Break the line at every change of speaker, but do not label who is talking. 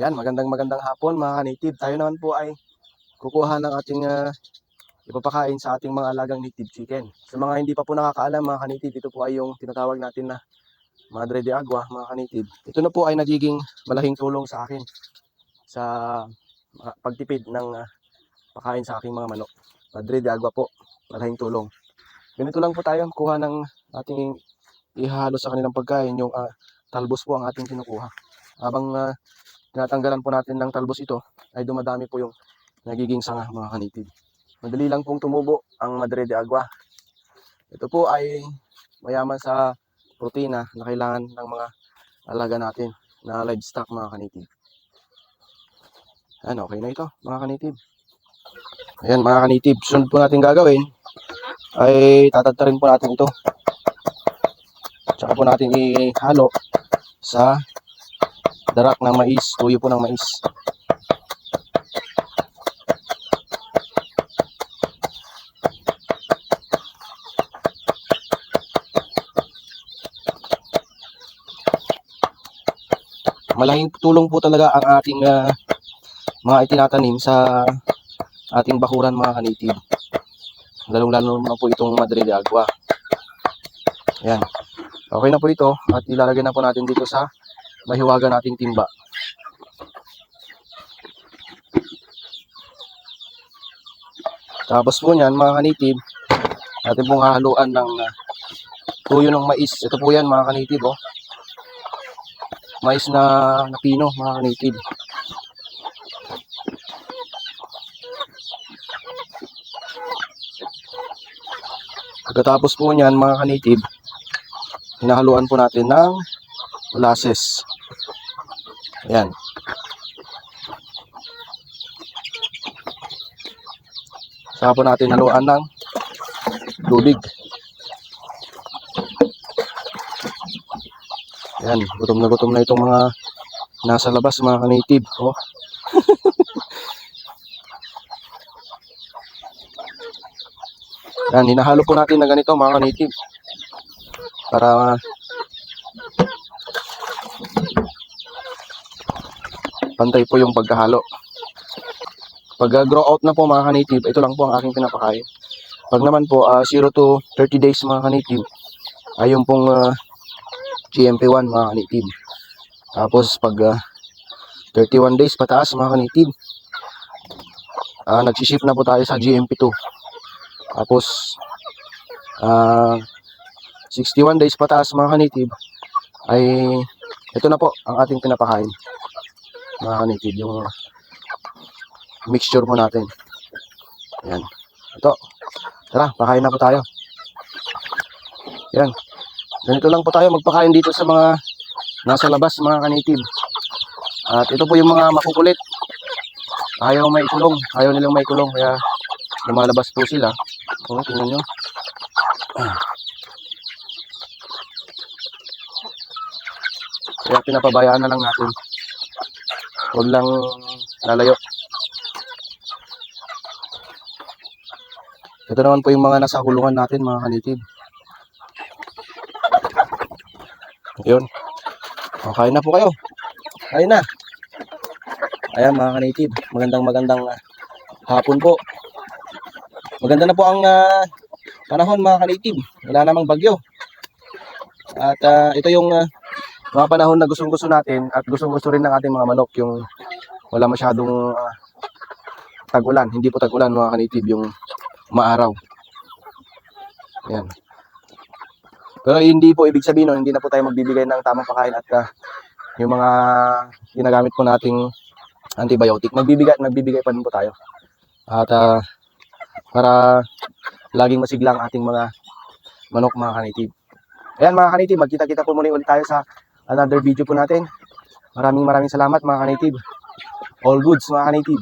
Yan, magandang magandang hapon mga native. Tayo naman po ay kukuha ng ating ah, ipapakain sa ating mga alagang native chicken. Sa mga hindi pa po nakakaalam mga native, ito po ay yung tinatawag natin na Madre de Agua mga native. Ito na po ay nagiging malaking tulong sa akin sa ah, pagtipid ng ah, pakain sa aking mga manok. Madre de Agua po, malaking tulong. Ganito lang po tayo, kuha ng ating ihalo sa kanilang pagkain, yung ah, talbos po ang ating kinukuha. Habang ah, tinatanggalan po natin ng talbos ito, ay dumadami po yung nagiging sanga mga kanitid. Madali lang pong tumubo ang Madre de Agua. Ito po ay mayaman sa protina na kailangan ng mga alaga natin na livestock mga kanitid. Ayan, okay na ito mga kanitid. Ayan mga kanitid, sunod po natin gagawin ay tatatarin po natin ito. Tsaka po natin ihalo sa darak ng mais, tuyo po ng mais. Malaking tulong po talaga ang ating ah, mga itinatanim sa ating bakuran mga kanitib. Lalong-lalo na po itong Madre de Agua. Ayan. Okay na po ito at ilalagay na po natin dito sa mahiwaga nating timba. Tapos po niyan mga kanitib, natin pong hahaluan ng ah, tuyo ng mais. Ito po yan mga kanitib oh. Mais na, na pino mga kanitib. Pagkatapos po niyan mga kanitib, hinahaluan po natin ng molasses. Ayan. Saka po natin haluan ng tubig. Ayan, gutom na gutom na itong mga nasa labas, mga ka-native. Oh. Yan, hinahalo po natin na ganito, mga ka-native. Para pantay po yung pagkahalo. Pag uh, grow out na po mga ka-native, ito lang po ang aking pinapakain. Pag naman po 0 to 30 days mga ka-native, ay yung pong ah, GMP1 mga ka-native. Tapos pag ah, 31 days pataas mga ka-native, ah nagsiship na po tayo sa GMP2. Tapos ah 61 days pataas mga ka-native, ay ito na po ang ating pinapakain. Mga ka-native, yung mixture po natin. Ayan. Ito. Tara, pakain na po tayo. Yan. Ganito lang po tayo magpakain dito sa mga nasa labas, mga kanitib. At ito po yung mga makukulit. Ayaw may kulong. Ayaw nilang may kulong. Kaya lumalabas po sila. O, tingnan nyo. Kaya pinapabayaan na lang natin. Huwag lang lalayo. Ito naman po yung mga nasa kulungan natin, mga kanitib. Yun. O, kain na po kayo. Kain na. Ayan, mga kanitib. Magandang magandang ah, hapon po. Maganda na po ang ah, panahon, mga kanitib. Wala namang bagyo. At ah, ito yung ah, mga panahon na gustong-gusto natin at gustong-gusto rin ng ating mga manok yung wala masyadong ah, tag-ulan. Hindi po tag-ulan, mga kanitib, yung maaraw. Yan. Pero hindi po ibig sabihin no, hindi na po tayo magbibigay ng tamang pagkain at ah, yung mga ginagamit po nating antibiotic, magbibigay magbibigay pa din po tayo. At ah, para laging masigla ang ating mga manok mga kanitib. Ayan mga kanitib, magkita-kita po muli ulit tayo sa another video po natin. Maraming maraming salamat mga kanitib. All goods mga kanitib.